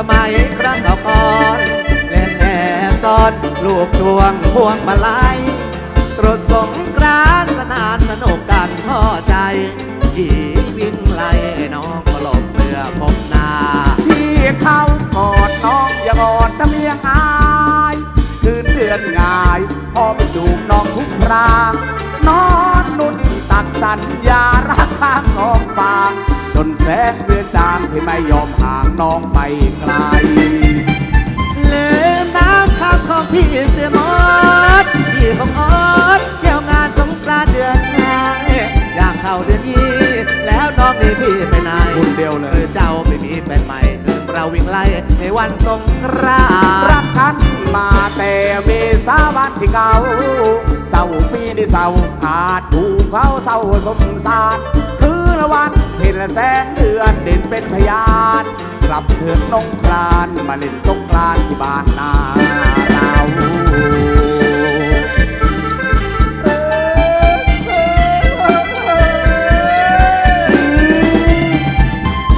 สมัยครั้งก่อนเล่นแอบซ่อนลูกช่วงพวงมาลัยตรวจสงกรานสนานสนุกกันพ่อใจหญิงวิ่งไล่น้องก็หลบเรือพบนาที่เขากอดน้องอย่างอ่อนตะเมียงอายคืนเดือนง่ายพอไปจูบน้องทุกครางนอนนุ่นตักสัญญารักข้างน้องฟาง นแสงเดือนจางที่ไม่ยอมห่างน้องไปไกลเลืมน้ำข้ามของพี่เสียหมดพี่ของออดเที่ยวงานสงกรานต์เดือนไงอยากเข้าเดือนยี่แล้วน้องนี่พี่ไปไหนคนเดียวเลหรืยอเจ้าไม่มีแฟนใหม่เราวิ่งไล่ในวันสงกรานต์รักกันมาแต่เมษาวันที่เก่าเศร้าปีที่เศร้าขาดถูเขาเศร้าสมสาร แสงเดือนเด่นเป็นพยานกลับเถิดนงครานมาเล่นสงกรานที่บ้านนาเรา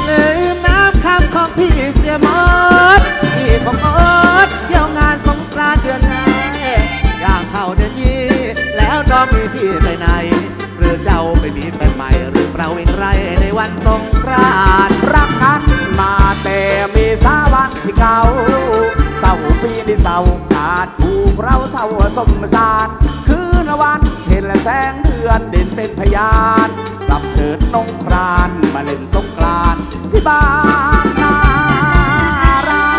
ลืมน้ำคำของพี่เสียหมดพี่ของอดเที่ยวงานสงกรานเดือนไงอยากเข้าเดือนยี่แล้วน้องมีพี่ไปไหนหรือเจ้าไปมีแฟนใหม่หรือเราวิ่งไล่ใน วันสงกรานต์รักกันมาแต่เมษาวันที่เก่าเศร้าปีที่เศร้าขาดถูกเราเศร้าสมสารคืนวันเห็นแสงเดือนเด่นเป็นพยานกลับเถิดนงครานมาเล่นสงกรานต์ที่บ้านนาเรา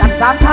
จัดสามชา